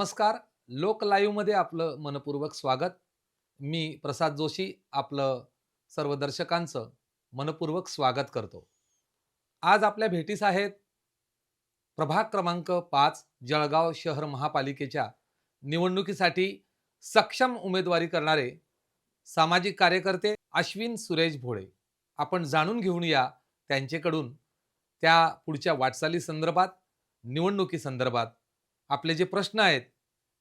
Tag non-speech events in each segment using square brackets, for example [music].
नमस्कार. लोक लाईव्हमध्ये आपलं मनपूर्वक स्वागत. मी प्रसाद जोशी आपलं सर्व दर्शकांचं मनपूर्वक स्वागत करतो. आज आपल्या भेटीस आहेत प्रभाग क्रमांक पाच जळगाव शहर महापालिकेच्या निवडणुकीसाठी सक्षम उमेदवारी करणारे सामाजिक कार्यकर्ते अश्विन सुरेश भोळे. आपण जाणून घेऊन या त्यांच्याकडून त्या पुढच्या वाटचाली संदर्भात निवडणुकी संदर्भात. आपले जे प्रश्न आहेत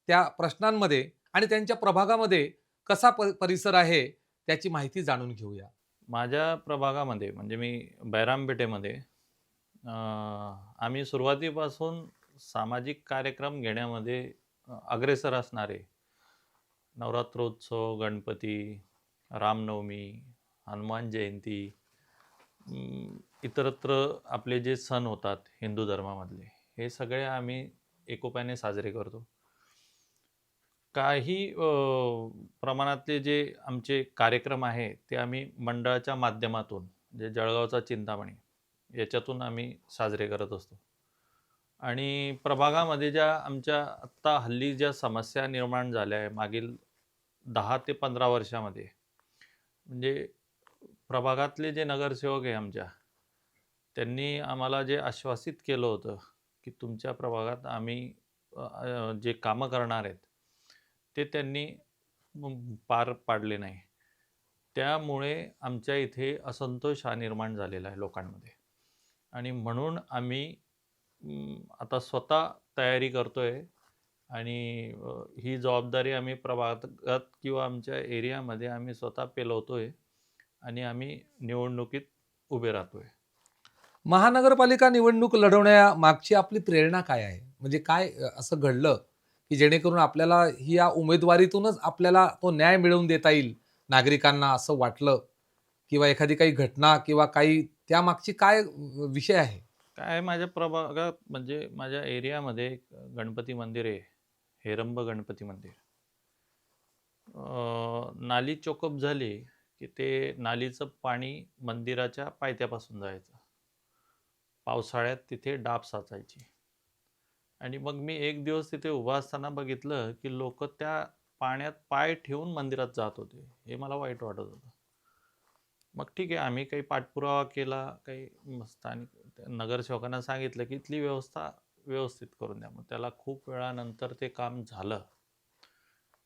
त्या प्रश्नांमध्ये आणि त्यांच्या प्रभागामध्ये कसा प परिसर आहे त्याची माहिती जाणून घेऊया. माझ्या प्रभागामध्ये म्हणजे मी बैरामपेठेमध्ये आम्ही सुरुवातीपासून सामाजिक कार्यक्रम घेण्यामध्ये अग्रेसर असणारे नवरात्रोत्सव गणपती रामनवमी हनुमान जयंती इतरत्र आपले जे सण होतात हिंदू धर्मामधले हे सगळे आम्ही एकोप्याने साजरे करतो. काही प्रमाणातले जे आमचे कार्यक्रम आहे ते आम्ही मंडळाच्या माध्यमातून जे जळगावचा चिंतामणी याच्यातून आम्ही साजरे करत असतो. आणि प्रभागामध्ये ज्या आमच्या आत्ता हल्ली ज्या समस्या निर्माण झाल्या आहे मागील दहा ते पंधरा वर्षामध्ये म्हणजे प्रभागातले जे नगरसेवक आहे आमच्या त्यांनी आम्हाला जे आश्वासित केलं होतं की तुमच्या प्रभागात आम्ही जे कामं करणार आहेत ते त्यांनी पार पाडले नाही. त्यामुळे आमच्या इथे असंतोष हा निर्माण झालेला आहे लोकांमध्ये. आणि म्हणून आम्ही आता स्वतः तयारी करतो आहे आणि ही जबाबदारी आम्ही प्रभागात किंवा आमच्या एरियामध्ये आम्ही स्वतः पेलवतो आहे आणि आम्ही निवडणुकीत उभे राहतो आहे महानगरपालिका निवडणूक लढवण्या मागची आपली प्रेरणा काय आहे? म्हणजे काय असं घडलं की जेणेकरून आपल्याला ही या उमेदवारीतूनच आपल्याला तो न्याय मिळवून देता येईल नागरिकांना असं वाटलं? किंवा एखादी काही घटना किंवा काही त्या मागची काय विषय आहे? काय माझ्या प्रभागात म्हणजे माझ्या एरियामध्ये गणपती मंदिर आहे हेरंब गणपती मंदिर. नाली चोकअप झाली की ते नालीचं पाणी मंदिराच्या पायथ्यापासून जायचं. पावसाळ्यात तिथे डाब साचायची. आणि मग मी एक दिवस तिथे उभा असताना बघितलं की लोक त्या पाण्यात पाय ठेवून मंदिरात जात होते. हे मला वाईट वाटत होतं. मग ठीक आहे आम्ही काही पाठपुरावा केला काही स्थानिक नगरसेवकांना सांगितलं की इथली व्यवस्था व्यवस्थित करून द्या. मग त्याला खूप वेळानंतर ते काम झालं.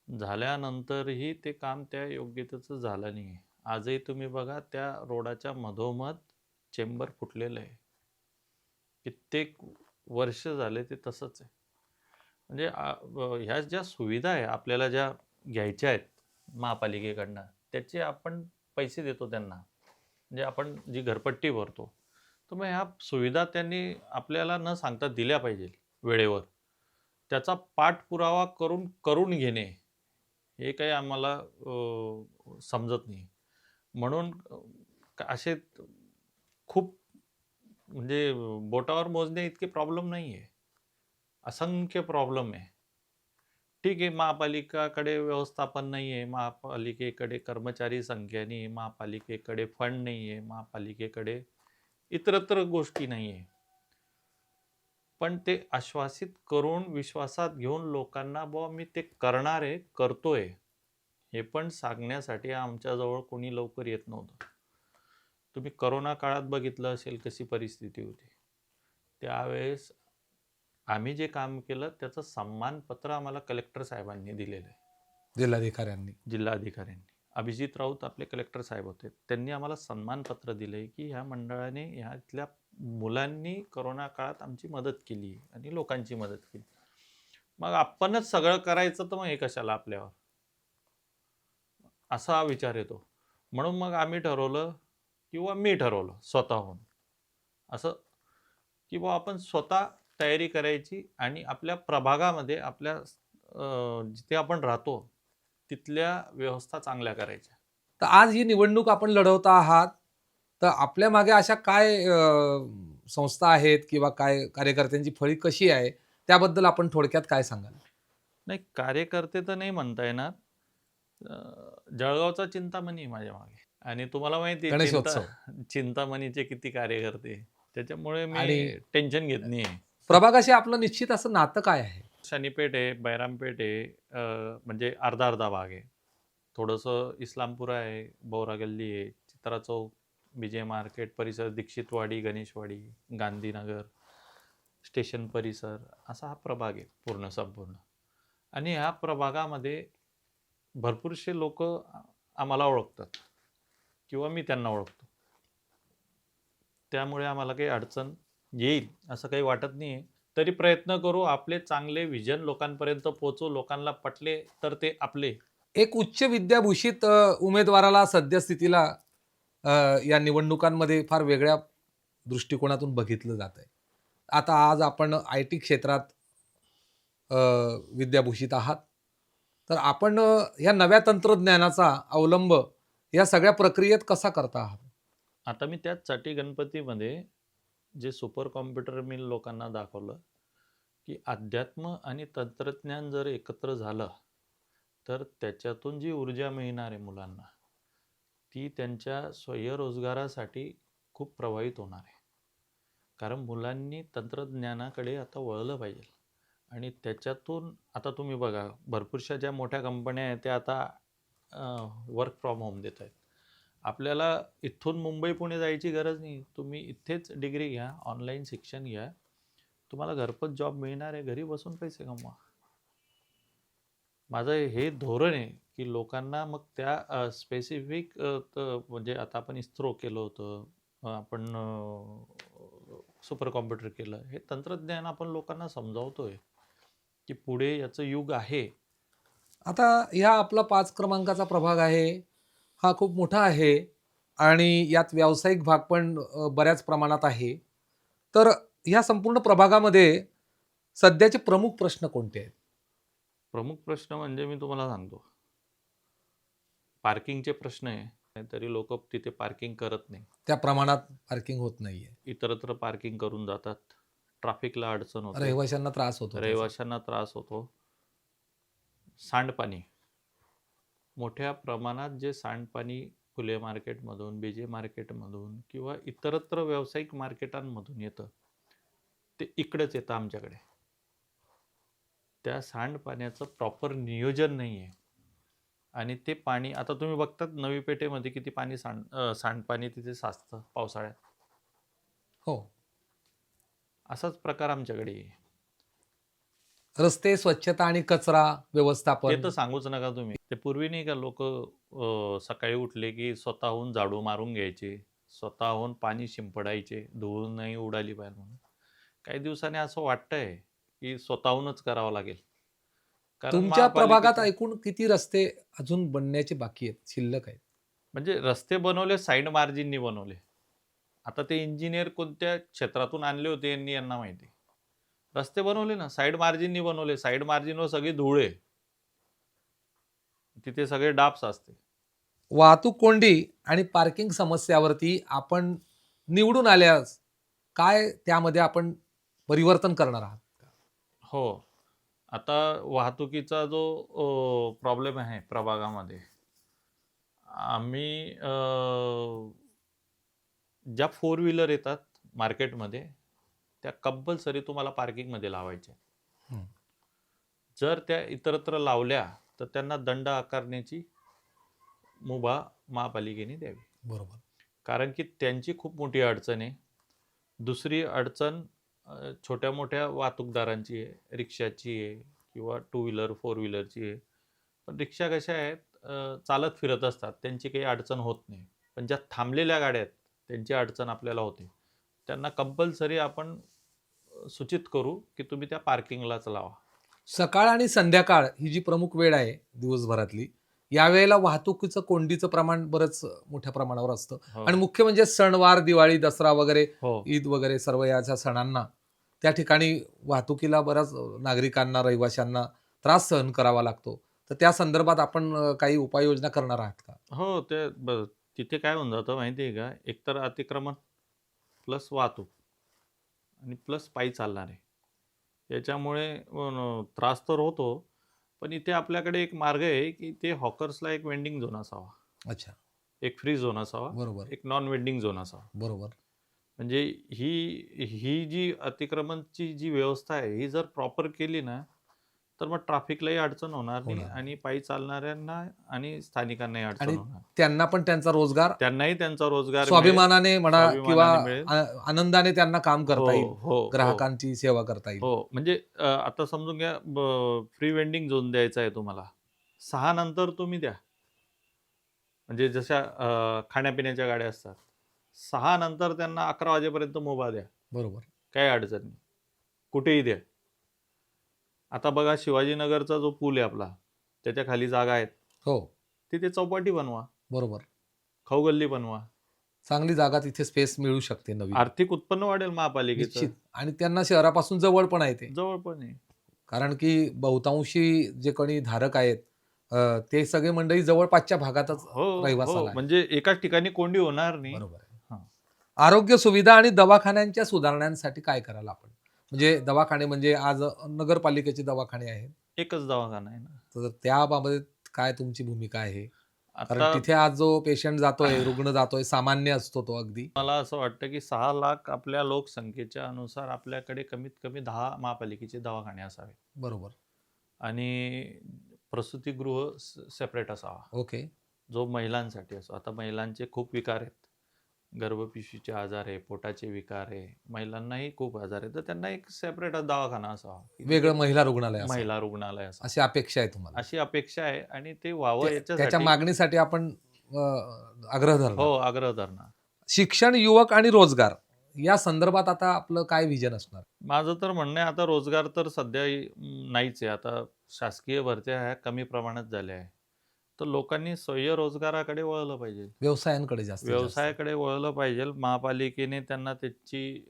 झाल्यानंतरही ते काम त्या योग्यतेचं झालं नाही. आजही तुम्ही बघा त्या रोडाच्या मधोमध चेंबर फुटलेलं आहे. कित्येक वर्ष झाले ते तसंच आहे. म्हणजे ह्या ज्या सुविधा आहे आपल्याला ज्या घ्यायच्या आहेत महापालिकेकडनं त्याचे आपण पैसे देतो त्यांना. म्हणजे आपण जी घरपट्टी भरतो तर मग ह्या सुविधा त्यांनी आपल्याला न सांगता दिल्या पाहिजे वेळेवर. त्याचा पाठपुरावा करून करून घेणे हे काही आम्हाला समजत नाही. म्हणून असे खूप म्हणजे बोटावर मोजणे इतके प्रॉब्लेम नाही आहे असंख्य प्रॉब्लेम आहे. ठीक आहे महापालिकाकडे व्यवस्थापन नाही आहे महापालिकेकडे कर्मचारी संख्या नाही आहे महापालिकेकडे फंड नाही आहे महापालिकेकडे इतरत्र गोष्टी नाही आहे पण ते आश्वासित करून विश्वासात घेऊन लोकांना बुवा मी ते करणार आहे करतोय. हे पण सांगण्यासाठी आमच्याजवळ कोणी लवकर येत नव्हतं. तुम्ही करोना काळात बघितलं असेल कशी परिस्थिती होती. त्यावेळेस आम्ही जे काम केलं त्याचं सन्मानपत्र आम्हाला कलेक्टर साहेबांनी दिलेलं आहे. जिल्हाधिकाऱ्यांनी. जिल्हाधिकाऱ्यांनी. अभिजित राऊत आपले कलेक्टर साहेब होते. त्यांनी आम्हाला सन्मानपत्र दिले की ह्या मंडळाने ह्या इथल्या मुलांनी करोना काळात आमची मदत केली आणि लोकांची मदत केली. मग आपणच सगळं करायचं तर मग हे कशाला आपल्यावर? असा विचार येतो. म्हणून मग आम्ही ठरवलं किंवा मी ठरवलं स्वतःहून. असं की बुवा आपण स्वतः तयारी करायची आणि आपल्या प्रभागामध्ये आपल्या जिथे आपण राहतो तिथल्या व्यवस्था चांगल्या करायच्या. तर आज ही निवडणूक आपण लढवता आहात तर आपल्या मागे अशा काय संस्था आहेत किंवा काय कार्यकर्त्यांची फळी कशी आहे त्याबद्दल आपण थोडक्यात काय सांगाल? नाही कार्यकर्ते तर नाही म्हणता येणार. जळगावचा चिंतामणी माझ्या मागे. आणि तुम्हाला माहिती आहे गणेशोत्सव. चिंता चिंतामणीचे किती कार्यकर्ते त्याच्यामुळे मी आणि- टेन्शन घेत नाही प्रभागाशी आपलं निश्चित असं नातं काय आहे? शनीपेठ आहे बैरामपेठ आहे अं, म्हणजे अर्धा अर्धा भाग आहे. थोडंसं इस्लामपुरा आहे बोरा गल्ली आहे चित्रा चौक विजय मार्केट परिसर दीक्षितवाडी गणेशवाडी गांधीनगर स्टेशन परिसर असा हा प्रभाग आहे पूर्ण संपूर्ण. आणि ह्या प्रभागामध्ये भरपूरसे लोक आम्हाला ओळखतात. किंवा मी त्यांना ओळखतो. त्यामुळे आम्हाला काही अडचण येईल असं काही वाटत नाही आहे तरी प्रयत्न करू आपले चांगले विजन लोकांपर्यंत पोचू लोकांना पटले तर ते आपले. एक उच्च विद्याभूषित उमेदवाराला सद्यस्थितीला या निवडणुकांमध्ये फार वेगळ्या दृष्टिकोनातून बघितलं जात आहे. आता आज आपण आय टी क्षेत्रात विद्याभूषित आहात. तर आपण या नव्या तंत्रज्ञानाचा अवलंब या सगळ्या प्रक्रियेत कसा करता आहात? आता मी त्याचसाठी गणपतीमध्ये जे सुपर कॉम्प्युटर मी लोकांना दाखवलं की अध्यात्म आणि तंत्रज्ञान जर एकत्र झालं तर त्याच्यातून जी ऊर्जा मिळणार आहे मुलांना ती त्यांच्या स्वयंरोजगारासाठी खूप प्रभावित होणार आहे. कारण मुलांनी तंत्रज्ञानाकडे आता वळलं पाहिजे. आणि त्याच्यातून आता तुम्ही बघा भरपूरशा ज्या मोठ्या कंपन्या आहेत त्या आता वर्क फ्रॉम होम देत आहेत. आपल्याला इथून मुंबई पुणे जायची गरज नाही. तुम्ही इथेच डिग्री घ्या ऑनलाईन शिक्षण घ्या. तुम्हाला घरपोच जॉब मिळणार आहे. घरी बसून पैसे कमवा. माझं हे धोरण आहे की लोकांना मग त्या स्पेसिफिक म्हणजे आता आपण इस्रो केलं होतं आपण सुपर कॉम्प्युटर केलं. हे तंत्रज्ञान आपण लोकांना समजावतोय की पुढे याचं युग आहे. आता ह्या आपला पाच क्रमांकाचा प्रभाग आहे हा खूप मोठा आहे आणि यात व्यावसायिक भाग पण बऱ्याच प्रमाणात आहे. तर ह्या संपूर्ण प्रभागामध्ये सध्याचे प्रमुख प्रश्न कोणते आहेत? प्रमुख प्रश्न म्हणजे मी तुम्हाला सांगतो. पार्किंगचे प्रश्न आहे तरी लोक तिथे पार्किंग करत नाही. त्या प्रमाणात पार्किंग होत नाहीये. इतरत्र पार्किंग करून जातात. ट्रॅफिकला अडचण होते. रहिवाशांना त्रास होतो. रहिवाशांना त्रास होतो. सांडपाणी. मोठ्या प्रमाणात जे सांडपाणी फुले मार्केटमधून बीजे मार्केटमधून किंवा इतरत्र व्यावसायिक मार्केटांमधून येतं ते इकडेच येतं आमच्याकडे. त्या सांडपाण्याचं प्रॉपर नियोजन नाही आहे आणि ते पाणी आता तुम्ही बघतात नवी पेठेमध्ये किती पाणी सांड सांडपाणी तिथे साचतं पावसाळ्यात. हो. असाच प्रकार आमच्याकडे. आहे रस्ते स्वच्छता आणि कचरा ते व्यवस्थापन तर सांगूच नका तुम्ही. ते पूर्वी नाही का लोक सकाळी उठले की स्वतःहून झाडू मारून घ्यायचे स्वतःहून पाणी शिंपडायचे धूळ नाही उडाली पाहिजे म्हणून. काही दिवसांनी असं वाटतंय की स्वतःहूनच करावं लागेल. कारण तुमच्या प्रभागात ऐकून किती रस्ते अजून बनण्याचे बाकी आहेत शिल्लक आहेत? म्हणजे रस्ते बनवले साईड मार्जिननी बनवले. आता ते इंजिनियर कोणत्या क्षेत्रातून आणले होते यांनी यांना माहिती. रस्ते बनवले ना साईड मार्जिननी बनवले. साईड मार्जिनवर सगळी धूळ. तिथे सगळे डाब्स असते वाहतूक कोंडी आणि पार्किंग समस्यावरती आपण निवडून आल्यास काय त्यामध्ये आपण परिवर्तन करणार आहात? हो. आता वाहतुकीचा जो प्रॉब्लेम आहे प्रभागामध्ये आम्ही ज्या फोर व्हीलर येतात मार्केटमध्ये त्या कंपल्सरी तुम्हाला पार्किंगमध्ये लावायच्या. जर त्या इतरत्र लावल्या तर त्यांना दंड आकारण्याची मुभा महापालिकेने द्यावी. बरोबर. कारण की त्यांची खूप मोठी अडचण आहे. दुसरी अडचण छोट्या मोठ्या वाहतूकदारांची आहे रिक्षाची आहे किंवा टू व्हीलर फोर व्हीलरची आहे. पण रिक्षा कशा आहेत चालत फिरत असतात त्यांची काही अडचण होत नाही. पण ज्या थांबलेल्या गाड्या आहेत त्यांची अडचण आपल्याला होते. त्यांना कंपल्सरी आपण सूचित करू की तुम्ही त्या पार्किंगलाच लावा. सकाळ आणि संध्याकाळ ही जी प्रमुख वेळ आहे दिवसभरातली यावेळेला वाहतुकीचं कोंडीचं प्रमाण बरंच मोठ्या प्रमाणावर असतं. हो. आणि मुख्य म्हणजे सणवार दिवाळी दसरा वगैरे हो. ईद वगैरे सर्व याच्या सणांना त्या ठिकाणी वाहतुकीला बऱ्याच रहिवाशांना रहिवाशांना त्रास सहन करावा लागतो. तर त्या संदर्भात आपण काही उपाययोजना करणार आहात का? हो ते तिथे काय होऊन जातं माहिती आहे का? एकतर अतिक्रमण प्लस वाहतूक. आणि प्लस पायी चालणारे. याच्यामुळे अन, त्रास तर होतो पण इथे आपल्याकडे एक मार्ग आहे की ते हॉकर्सला एक वेंडिंग झोन असावा. अच्छा. एक फ्री झोन असावा. बरोबर. एक नॉन वेंडिंग झोन असावा. बरोबर. म्हणजे ही ही जी अतिक्रमणची जी व्यवस्था आहे ही जर प्रॉपर केली ना तर मग ट्रॅफिकलाही अडचण होणार नाही होणार. आणि पायी चालणाऱ्यांना आणि स्थानिकांनाही अडचण आणि होणार. त्यांना पण त्यांचा रोजगार त्यांनाही त्यांचा रोजगार मिळेल. स्वाभिमानाने म्हणा स्वाभिमानाने किंवा मिळेल. आ- आनंदाने त्यांना काम करता हो, येईल हो, हो. ग्राहकांची सेवा करता येईल. हो म्हणजे अ, आता समजून घ्या फ्री वेंडिंग झोन द्यायचा आहे तुम्हाला. सहा नंतर तुम्ही द्या. म्हणजे जशा अ, खाण्यापिण्याच्या गाड्या असतात. सहा नंतर त्यांना अकरा वाजेपर्यंत मोबा द्या. बरोबर. काही अडचण नाही. कुठेही द्या. आता बघा शिवाजीनगरचा जो पूल आहे आपला त्याच्याखाली जागा आहेत. हो. तिथे चौपाटी बनवा. बरोबर. खाऊ गल्ली बनवा. चांगली जागा तिथे स्पेस मिळू शकते नवीन. आर्थिक उत्पन्न वाढेल महापालिकेचं. निश्चित. आणि त्यांना शहरापासून जवळ पण आहे ते. जवळ पण आहे. कारण की बहुतांशी जे कोणी धारक आहेत अ, ते सगळे मंडळी जवळपासच्या भागातच हो रहिवासाला हो आहे. म्हणजे एकाच ठिकाणी कोंडी होणार नाही. बरोबर आहे. हा. आरोग्य सुविधा आणि दवाखान्यांच्या सुधारणांसाठी काय करायला आपण? म्हणजे दवाखाने म्हणजे आज नगरपालिकेचे दवाखाने आहेत. एकच दवाखाना आहे ना. तर त्याबाबत काय तुमची भूमिका आहे? कारण आता तिथे आज जो पेशंट जातोय रुग्ण जातोय सामान्य असतो तो अगदी. मला असं वाटतं की सहा लाख आपल्या लोकसंख्येच्या अनुसार आपल्याकडे कमीत कमी दहा महापालिकेचे दवाखाने असावे. बरोबर. आणि प्रसूतिगृह सेपरेट असावा. ओके. जो महिलांसाठी असो. आता महिलांचे खूप विकार आहेत. गर्भपिशवीचे आजार आहे पोटाचे विकार आहे महिलांनाही खूप आजार आहे. तर त्यांना एक सेपरेट दवाखाना असावा. वेगळं महिला रुग्णालय. महिला रुग्णालय असावं. अशी अपेक्षा आहे तुम्हाला? अशी अपेक्षा आहे आणि ते व्हावं त्या- त्याच्या मागणीसाठी आपण आग्रह धरला. हो आग्रह धरणं शिक्षण युवक आणि रोजगार या संदर्भात आता आपलं काय विजन असणार? माझं तर म्हणणं आहे आता रोजगार तर सध्या नाहीच आहे. आता शासकीय भरत्या ह्या कमी प्रमाणात झाल्या आहे. तर लोकांनी स्वयं रोजगाराकडे वळलं पाहिजे. व्यवसायांकडे जास्त. व्यवसायाकडे वळलं पाहिजे. महापालिकेने त्यांना त्याची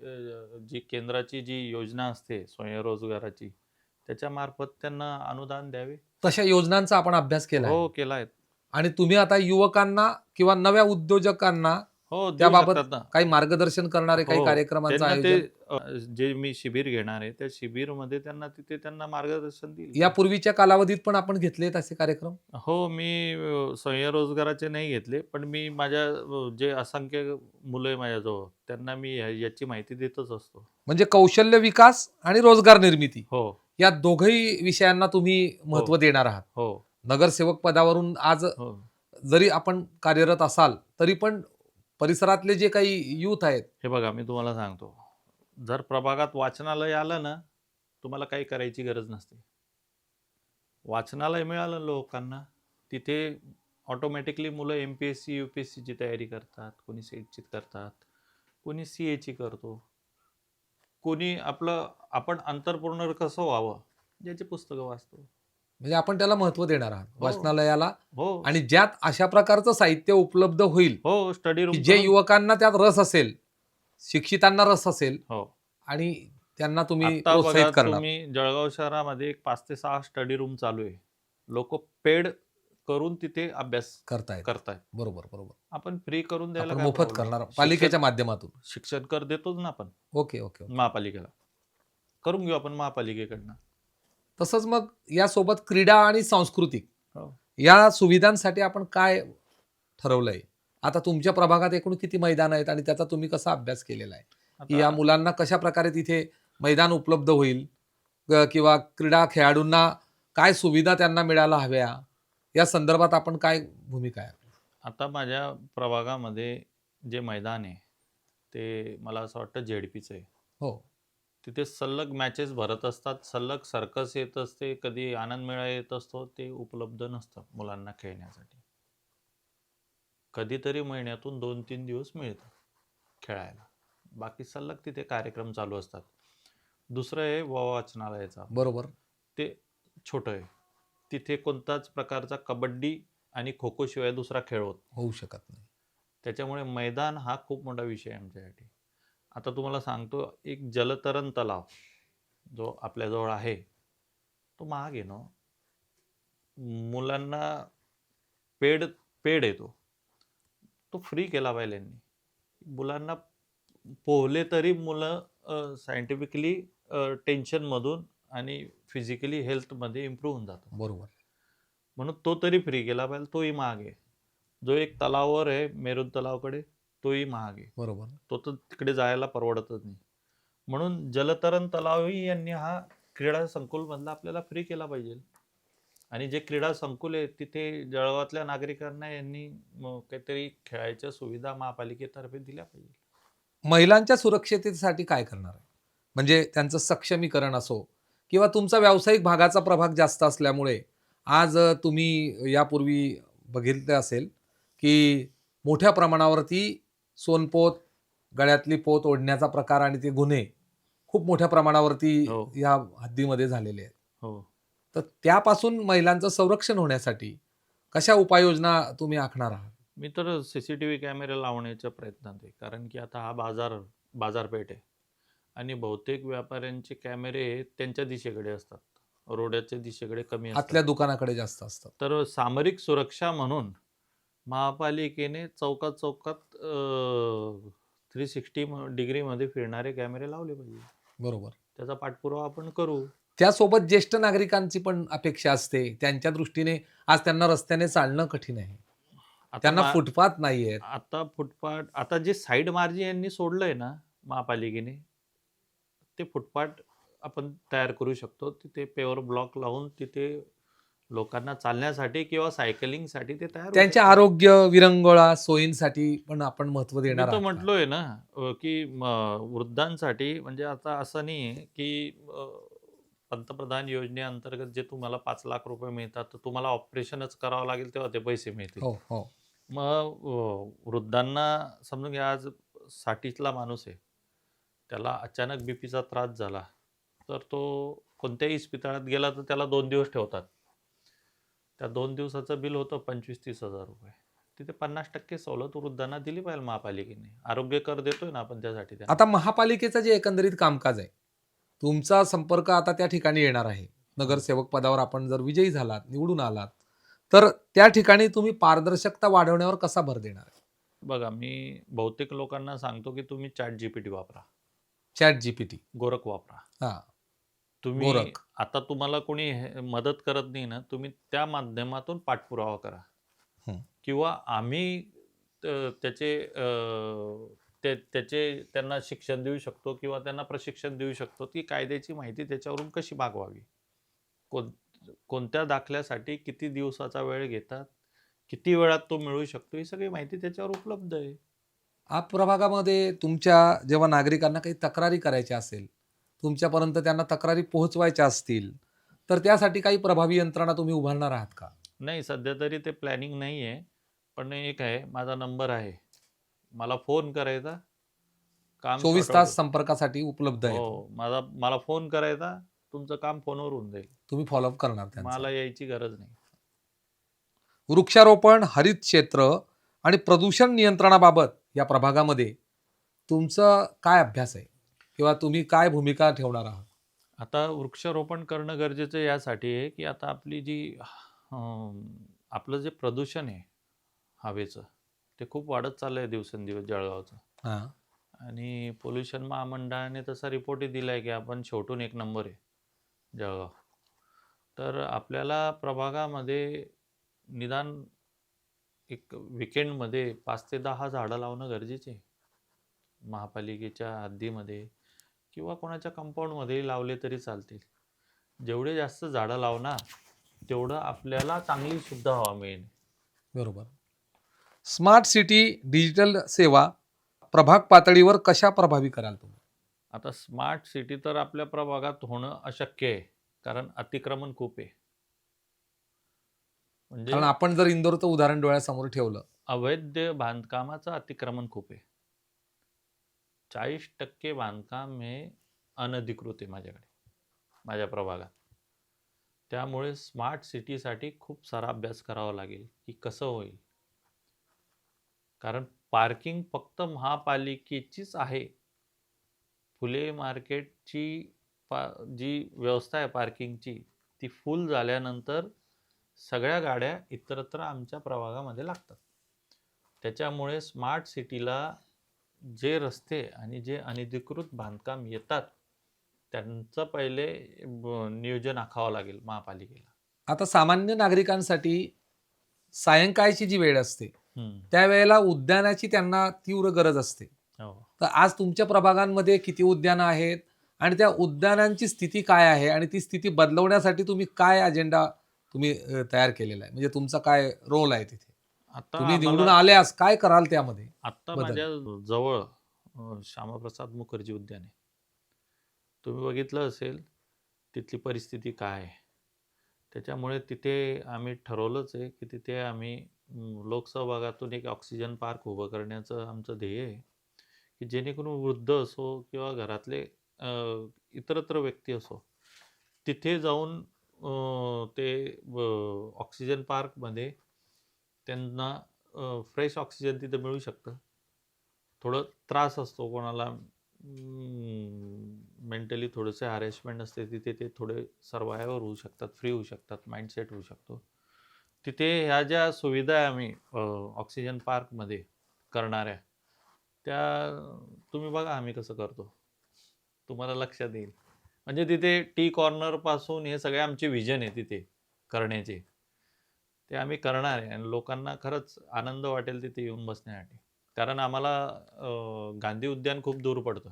जी केंद्राची जी योजना असते स्वयंरोजगाराची त्याच्या मार्फत त्यांना अनुदान द्यावे. तशा योजनांचा आपण अभ्यास केला हो केला आहे. आणि तुम्ही आता युवकांना किंवा नव्या उद्योजकांना हो त्याबाबत. काही मार्गदर्शन करणारे काही हो, कार्यक्रमांचं आयोजन. जे मी शिबिर घेणार आहे त्या शिबिरमध्ये त्यांना तिथे त्यांना मार्गदर्शन देईल. यापूर्वीच्या कालावधीत पण आपण घेतलेत असे कार्यक्रम? हो मी स्वयंरोजगाराचे नाही घेतले पण मी माझ्या जे असंख्य मुलं आहे माझ्याजवळ त्यांना मी याची माहिती देतच असतो. म्हणजे कौशल्य विकास आणि रोजगार निर्मिती हो. या दोघही विषयांना तुम्ही महत्त्व देणार आहात. हो. नगरसेवक पदावरून आज हो. जरी आपण कार्यरत असाल तरी पण परिसरातले जे काही युथ आहेत. हे बघा मी तुम्हाला सांगतो. जर प्रभागात वाचनालय आलं ना तुम्हाला काही करायची गरज नसते. वाचनालय मिळालं लोकांना तिथे ऑटोमॅटिकली मुलं M P S C U P S सीची तयारी करतात कोणी सेटची करतात कोणी सी एची करतो. कोणी आपलं आपण अंतरपूर्ण कसं व्हावं याची पुस्तकं वाचतो. म्हणजे आपण त्याला महत्त्व देणार आहात. हो. वाचनालयाला. हो. आणि ज्यात अशा प्रकारचं साहित्य उपलब्ध होईल हो स्टडी रूम की जे युवकांना त्यात रस असेल शिक्षितांना रस असेल हो. आणि त्यांना तुम्ही आता प्रोत्साहित बघा करणार. तुम्ही जळगाव शहरामध्ये एक पाच ते सहा स्टडी रूम चालू आहे. लोक पेड करून तिथे अभ्यास करतायत. करतायत. बरोबर बरोबर. आपण फ्री करून द्यायला आपण काय मोफत problem? करणार शिक्षण- पालिकेच्या माध्यमातून. शिक्षण कर देतोच ना आपण. Okay okay okay. महापालिकेला. करून घेऊ आपण महापालिकेकडनं. तसंच मग यासोबत क्रीडा आणि सांस्कृतिक हो. या सुविधांसाठी आपण काय ठरवलंय? आता तुमच्या प्रभागात एकूण किती मैदान आहेत आणि त्याचा तुम्ही कसा अभ्यास केलेला आहे? की या मुलांना कशा प्रकारे तिथे मैदान उपलब्ध होईल? किंवा क्रीडा खेळाडूंना काय सुविधा त्यांना मिळायला हव्या? या संदर्भात आपण काय भूमिका आहे? आता माझ्या प्रभागामध्ये जे मैदान आहे ते मला असं वाटतं झेडपीचं आहे. हो. तिथे सलग मॅचेस भरत असतात सलग सर्कस येत असते कधी आनंद मेळा येत असतो ते उपलब्ध नसतं मुलांना खेळण्यासाठी. कधीतरी महिन्यातून दोन तीन दिवस मिळतं खेळायला. बाकी सलग तिथे कार्यक्रम चालू असतात. दुसरं आहे व वाचनालयाचा बरोबर. ते छोटं आहे. तिथे कोणताच प्रकारचा कबड्डी आणि खो खो शिवाय दुसरा खेळ होत होऊ शकत नाही. त्याच्यामुळे मैदान हा खूप मोठा विषय आहे आमच्यासाठी. आता तुम्हाला सांगतो एक जलतरण तलाव जो आपल्याजवळ आहे तो महाग आहे ना. मुलांना पेड पेड येतो तो. फ्री केला पाहिजे यांनी. मुलांना पोहले तरी मुलं सायंटिफिकली टेन्शनमधून आणि फिजिकली हेल्थमध्ये इम्प्रूव्ह होऊन जातं बरोबर. म्हणून तो तरी फ्री केला पाहिजे तोही महाग आहे. जो एक तलावावर आहे मेरून तलावकडे तोही महाग. आहे बरोबर. तो तर तिकडे जायला परवडतच नाही. म्हणून जलतरण तलावही यांनी हा क्रीडा संकुल मधला आपल्याला फ्री केला पाहिजे. आणि जे क्रीडा संकुल आहे तिथे जळगावातल्या नागरिकांना यांनी काहीतरी खेळायच्या सुविधा महापालिकेतर्फे दिल्या पाहिजे. महिलांच्या सुरक्षिततेसाठी काय करणार आहे? म्हणजे त्यांचं सक्षमीकरण असो किंवा तुमचा व्यावसायिक भागाचा प्रभाग जास्त असल्यामुळे आज तुम्ही यापूर्वी बघितलं असेल की मोठ्या प्रमाणावरती सोनपोत गळ्यातली पोत ओढण्याचा प्रकार आणि ते गुन्हे खूप मोठ्या प्रमाणावरती हो. या हद्दीमध्ये झालेले आहेत. हो. तर त्यापासून महिलांचं संरक्षण होण्यासाठी कशा उपाययोजना तुम्ही आखणार आहात? मी तर सीसीटीव्ही कॅमेरे लावण्याच्या प्रयत्नात आहे. कारण की आता हा बाजार बाजारपेठ आहे. आणि बहुतेक व्यापाऱ्यांचे कॅमेरे त्यांच्या दिशेकडे असतात. रोड्याच्या दिशेकडे कमी आतल्या असतात दुकानाकडे जास्त असतात. तर सामरिक सुरक्षा म्हणून महापालिकेने चौकात चौकात थ्री सिक्स्टी डिग्रीमध्ये फिरणारे कॅमेरे लावले पाहिजे. बरोबर. त्याचा पाठपुरावा आपण करू. त्यासोबत ज्येष्ठ नागरिकांची पण अपेक्षा असते. त्यांच्या दृष्टीने आज त्यांना रस्त्याने चालणं कठीण आहे. त्यांना फुटपाथ नाही आहेत. आता फुटपाथ आता जे साईड मार्जिन यांनी सोडलंय ना महापालिकेने ते फुटपाथ आपण तयार करू शकतो. तिथे पेवर ब्लॉक लावून तिथे लोकांना चालण्यासाठी किंवा सायकलिंगसाठी ते तयार शकतं. आरोग्य विरंगुळा सोयींसाठी पण आपण महत्त्व देणार तर? म्हटलोय ना की वृद्धांसाठी म्हणजे आता असं नाही की पंतप्रधान योजनेअंतर्गत जे तुम्हाला पाच लाख रुपये मिळतात तर तुम्हाला ऑपरेशनच करावं लागेल तेव्हा ते पैसे मिळतील हो हो मग वृद्धांना समजून घ्या आज साठीतला माणूस आहे त्याला अचानक बीपीचा त्रास झाला तर तो कोणत्याही इस्पितळात गेला तर त्याला दोन दिवस ठेवतात त्या दोन दिवसाचं बिल होतं पंचवीस तीस हजार रुपये. तिथे पन्नास टक्के सवलत वृद्धांना दिली पाहिजे महापालिकेने. आरोग्य कर देतोय ना आपण त्यासाठी. आता महापालिकेचं जे एकंदरीत कामकाज आहे तुमचा संपर्क आता त्या ठिकाणी येणार आहे. नगरसेवक पदावर आपण जर विजयी झालात निवडून आलात तर त्या ठिकाणी तुम्ही पारदर्शकता वाढवण्यावर कसा भर देणार? बघा मी बहुतेक लोकांना सांगतो की तुम्ही चॅट जीपीटी वापरा. चॅट जीपीटी गोरख वापरा. हा. तुम्ही गोरख. आता तुम्हाला कोणी हे- मदत करत नाही ना तुम्ही त्या माध्यमातून पाठपुरावा करा. किंवा आम्ही त्याचे अं, ते त्याचे त्यांना शिक्षण देऊ शकतो किंवा त्यांना प्रशिक्षण देऊ शकतो की कायद्याची माहिती त्याच्यावरून कशी मागवावी? कोण कोणत्या दाखल्यासाठी किती दिवसाचा वेळ घेतात? किती वेळात तो मिळू शकतो? ही सगळी माहिती त्याच्यावर उपलब्ध आहे. आप प्रभागामध्ये तुमच्या जेव्हा नागरिकांना काही तक्रारी करायच्या असेल तुमच्यापर्यंत त्यांना तक्रारी पोहोचवायच्या असतील तर त्यासाठी काही प्रभावी यंत्रणा तुम्ही उभारणार आहात का? नाही सध्या तरी ते प्लॅनिंग नाही आहे. पण एक आहे माझा नंबर आहे. मला फोन करायचा. काम चोवीस तास संपर्कासाठी उपलब्ध. आहे हो माझा मला फोन करायचा. तुमचं काम फोनवर होऊन जाईल. तुम्ही फॉलोअप करणार त्यांचं. मला यायची गरज नाही. वृक्षारोपण हरित क्षेत्र आणि प्रदूषण नियंत्रणाबाबत या प्रभागामध्ये तुमचं काय अभ्यास आहे? किंवा तुम्ही काय भूमिका ठेवणार आहात? आता वृक्षारोपण करणं गरजेचं यासाठी आहे की आता आपली जी आपलं जे प्रदूषण आहे हवेचं ते खूप वाढत चाललं आहे दिवसेंदिवस जळगावचं. आणि पोल्युशन महामंडळाने तसा रिपोर्टही दिला आहे की आपण शेवटून एक नंबर आहे जळगाव. तर आपल्याला प्रभागामध्ये निदान एक विकेंडमध्ये पाच ते दहा झाडं लावणं गरजेचे आहे. महापालिकेच्या हद्दीमध्ये किंवा कोणाच्या कंपाऊंडमध्येही लावले तरी चालतील. जेवढे जास्त झाडं लावणार तेवढं आपल्याला चांगली शुद्ध हवा मिळेल. बरोबर. स्मार्ट सिटी डिजिटल सेवा प्रभाग पातळीवर कशा प्रभावी कराल तुम्ही? आता स्मार्ट सिटी तर आपल्या प्रभागात होणं अशक्य आहे कारण अतिक्रमण खूप आहे. म्हणजे कारण आपण जर इंदोरचं उदाहरण डोळ्यासमोर ठेवलं. अवैध बांधकामाचं अतिक्रमण खूप आहे. चाळीस टक्के बांधकाम हे अनधिकृत आहे माझ्याकडे माझ्या प्रभागात. त्यामुळे स्मार्ट सिटीसाठी खूप सारा अभ्यास करावा लागेल की कसं होईल. कारण पार्किंग फक्त महापालिकेचीच आहे. फुले मार्केटची पा जी व्यवस्था आहे पार्किंगची ती फुल झाल्यानंतर सगळ्या गाड्या इतरत्र आमच्या प्रभागामध्ये लागतात. त्याच्यामुळे स्मार्ट सिटीला जे रस्ते आणि जे अनधिकृत बांधकाम येतात त्यांचं पहिले नियोजन आखावं लागेल महापालिकेला आता सामान्य नागरिकांसाठी सायंकाळची जी वेळ असते. त्यावेळेला उद्यानाची त्यांना तीव्र गरज असते हो. तर आज तुमच्या प्रभागांमध्ये किती उद्यानं आहेत आणि त्या उद्यानांची स्थिती काय आहे आणि ती स्थिती बदलवण्यासाठी तुम्ही काय अजेंडा तुम्ही तयार केलेला आहे म्हणजे तुमचा काय रोल आहे तिथे आता तुम्ही निवडून आम्हाला- आल्यास काय कराल त्यामध्ये? आत्ता बदल. माझ्या जवळ अ, श्यामाप्रसाद मुखर्जी उद्यान. आहे तुम्ही बघितलं असेल तिथली परिस्थिती काय आहे? त्याच्यामुळे तिथे आम्ही ठरवलंच आहे की तिथे आम्ही लोकसहभागातून एक ऑक्सिजन पार्क उभं करण्याचं आमचं ध्येय आहे. की जेणेकरून वृद्ध असो किंवा घरातले अ, इतरत्र व्यक्ती असो तिथे जाऊन अ, ते अ, ऑक्सिजन पार्कमध्ये त्यांना फ्रेश ऑक्सिजन तिथं मिळू शकतं. थोडं त्रास असतो कोणाला. मेंटली थोडंसं हॅरेसमेंट असते तिथे ते थोडे सर्वायवर होऊ शकतात फ्री होऊ शकतात माइंडसेट होऊ शकतो. तिथे ह्या ज्या सुविधा आहे आम्ही ऑक्सिजन पार्कमध्ये करणाऱ्या त्या तुम्ही बघा आम्ही कसं करतो. तुम्हाला लक्षात येईल. म्हणजे तिथे टी कॉर्नरपासून हे सगळे आमचे विजन आहे तिथे करण्याचे. ते आम्ही करणार आहे आणि लोकांना खरंच आनंद वाटेल तिथे येऊन बसण्यासाठी. कारण आम्हाला अं, गांधी उद्यान खूप दूर पडतं.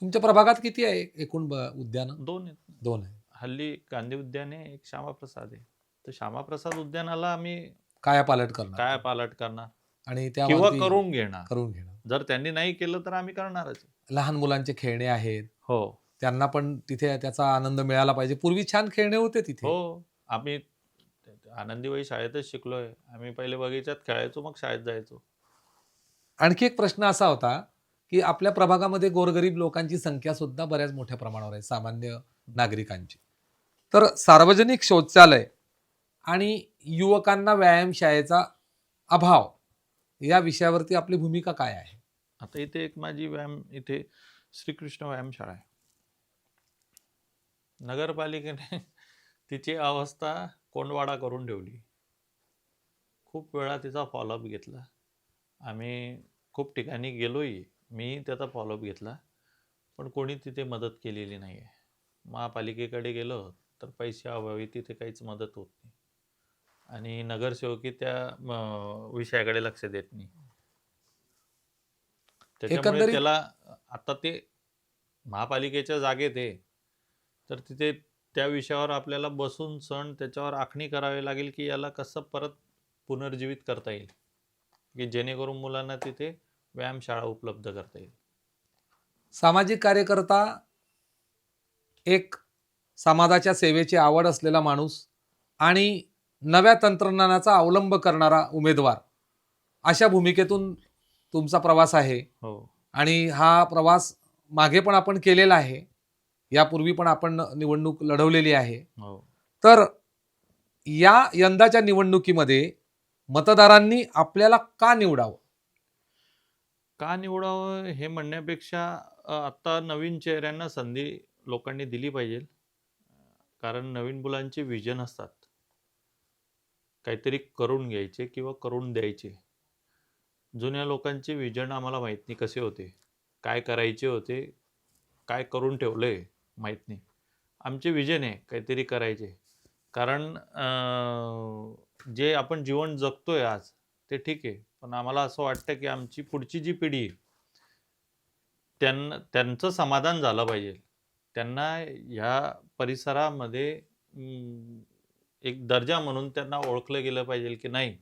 तुमच्या प्रभागात किती आहे एकूण उद्यानं? दोन आहेत. दोन आहे. हल्ली गांधी उद्यान आहे एक श्यामाप्रसाद आहे. तर श्यामाप्रसाद उद्यानाला आम्ही काय पालट करणार? काय पालट करणार? आणि किंवा त्यावरती करून घेणार. करून घेणार. जर त्यांनी नाही केलं तर आम्ही करणारच. लहान मुलांचे खेळणे आहेत. हो. त्यांना पण तिथे त्याचा आनंद मिळाला पाहिजे. पूर्वी छान खेळणे होते तिथे. हो. आम्ही आनंदीबाई शाळेतच शिकलोय. आम्ही पहिले बगीच्यात खेळायचो मग शाळेत जायचो. आणखी एक प्रश्न असा होता की आपल्या प्रभागामध्ये गोरगरीब लोकांची संख्या सुद्धा बऱ्याच मोठ्या प्रमाणावर आहे सामान्य नागरिकांची. तर सार्वजनिक शौचालय आणि युवकांना व्यायामशाळेचा अभाव या विषयावरती आपली भूमिका काय आहे? आता इथे एक माझी व्यायाम इथे श्रीकृष्ण व्यायामशाळा आहे. नगरपालिकेने [laughs] तिची अवस्था कोंडवाडा करून ठेवली. खूप वेळा तिचा फॉलोअप घेतला. आम्ही खूप ठिकाणी गेलोही मी त्याचा फॉलोअप घेतला पण कोणी तिथे मदत केलेली नाही आहे महापालिकेकडे गेलो तर पैसे अभावी तिथे काहीच मदत होत नाही. आणि नगरसेवकी त्या विषयाकडे लक्ष देत नाही. त्याच्यामुळे त्याला आता ते महापालिकेच्या जागेत आहे तर तिथे त्या विषयावर आपल्याला बसून सण त्याच्यावर आखणी करावी लागेल की याला कसं परत पुनर्जीवित करता येईल? की जेणेकरून मुलांना तिथे व्यायामशाळा उपलब्ध करता येईल? सामाजिक कार्यकर्ता एक समाजाच्या सेवेची आवड असलेला माणूस आणि नव्या तंत्रज्ञानाचा अवलंब करणारा उमेदवार अशा भूमिकेतून तुमचा प्रवास आहे. हो. आणि हा प्रवास मागे पण आपण केलेला आहे. यापूर्वी पण आपण निवडणूक लढवलेली आहे. हो. तर या यंदाच्या निवडणुकीमध्ये मतदारांनी आपल्याला का निवडावं? का निवडावं हे म्हणण्यापेक्षा आत्ता नवीन चेहऱ्यांना संधी लोकांनी दिली पाहिजे. कारण नवीन मुलांचे विजन असतात. काहीतरी करून घ्यायचे किंवा करून द्यायचे. जुन्या लोकांचे विजन आम्हाला माहीत नाही कसे होते काय करायचे होते काय करून ठेवलंय. माहीत नाही. आमचे विजन आहे काहीतरी करायचे. कारण जे आपण जीवन जगतोय आज ते ठीक आहे. पण आम्हाला असं वाटतं की आमची पुढची जी पिढी आहे त्यांना त्यांचं समाधान झालं पाहिजे. त्यांना ह्या परिसरामध्ये एक दर्जा म्हणून त्यांना ओळखलं गेलं पाहिजे की नाही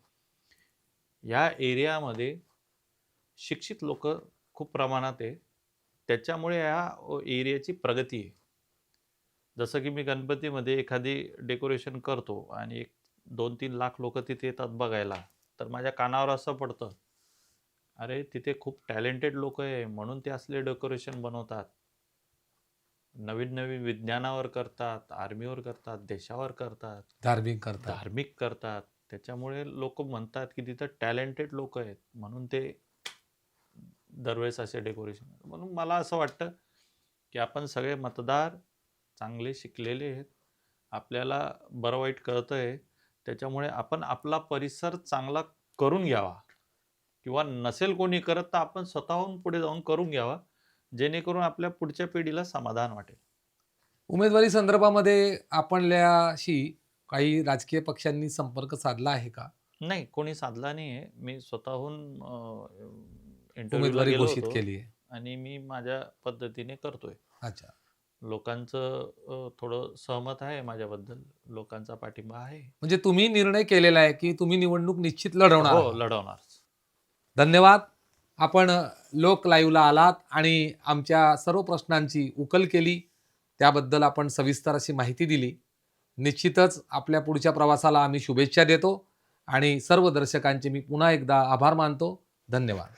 ह्या एरियामध्ये शिक्षित लोक खूप प्रमाणात आहे. त्याच्यामुळे या एरियाची प्रगती आहे. जसं की मी गणपतीमध्ये एखादी डेकोरेशन करतो आणि एक दोन तीन लाख लोक तिथे येतात बघायला तर माझ्या कानावर असं पडतं अरे तिथे खूप टॅलेंटेड लोक आहे म्हणून ते असले डेकोरेशन बनवतात. नवीन नवीन विज्ञानावर करतात आर्मीवर करतात देशावर करतात धार्मिक करता धार्मिक करतात. त्याच्यामुळे लोक म्हणतात की तिथं टॅलेंटेड लोक आहेत म्हणून ते दरवेळेस असे डेकोरेशन. म्हणून मला असं वाटतं की आपण सगळे मतदार चांगले शिकलेले आहेत. आपल्याला बरं वाईट कळतं आहे त्याच्यामुळे आपण आपला परिसर चांगला करून घ्यावा. किंवा नसेल कोणी करत तर आपण स्वतःहून पुढे जाऊन करून घ्यावा. जेणेकरून आपल्या पुढच्या पिढीला समाधान वाटेल. उमेदवारी संदर्भामध्ये आपल्याशी काही राजकीय पक्षांनी संपर्क साधला आहे का? नाही कोणी साधला नाही आहे मी स्वतःहून उमेदवारी घोषित केली आहे आणि मी माझ्या पद्धतीने करतोय. अच्छा. लोकांचं थोडं सहमत आहे माझ्याबद्दल लोकांचा पाठिंबा आहे. म्हणजे तुम्ही निर्णय केलेला आहे की तुम्ही निवडणूक निश्चित लढवणार हो. लढवणार धन्यवाद. आपण लोक लाईव्हला आलात आणि आमच्या सर्व प्रश्नांची उकल केली. त्याबद्दल आपण सविस्तर अशी माहिती दिली. निश्चितच आपल्या पुढच्या प्रवासाला आम्ही शुभेच्छा देतो आणि सर्व दर्शकांचे मी पुन्हा एकदा आभार मानतो. धन्यवाद.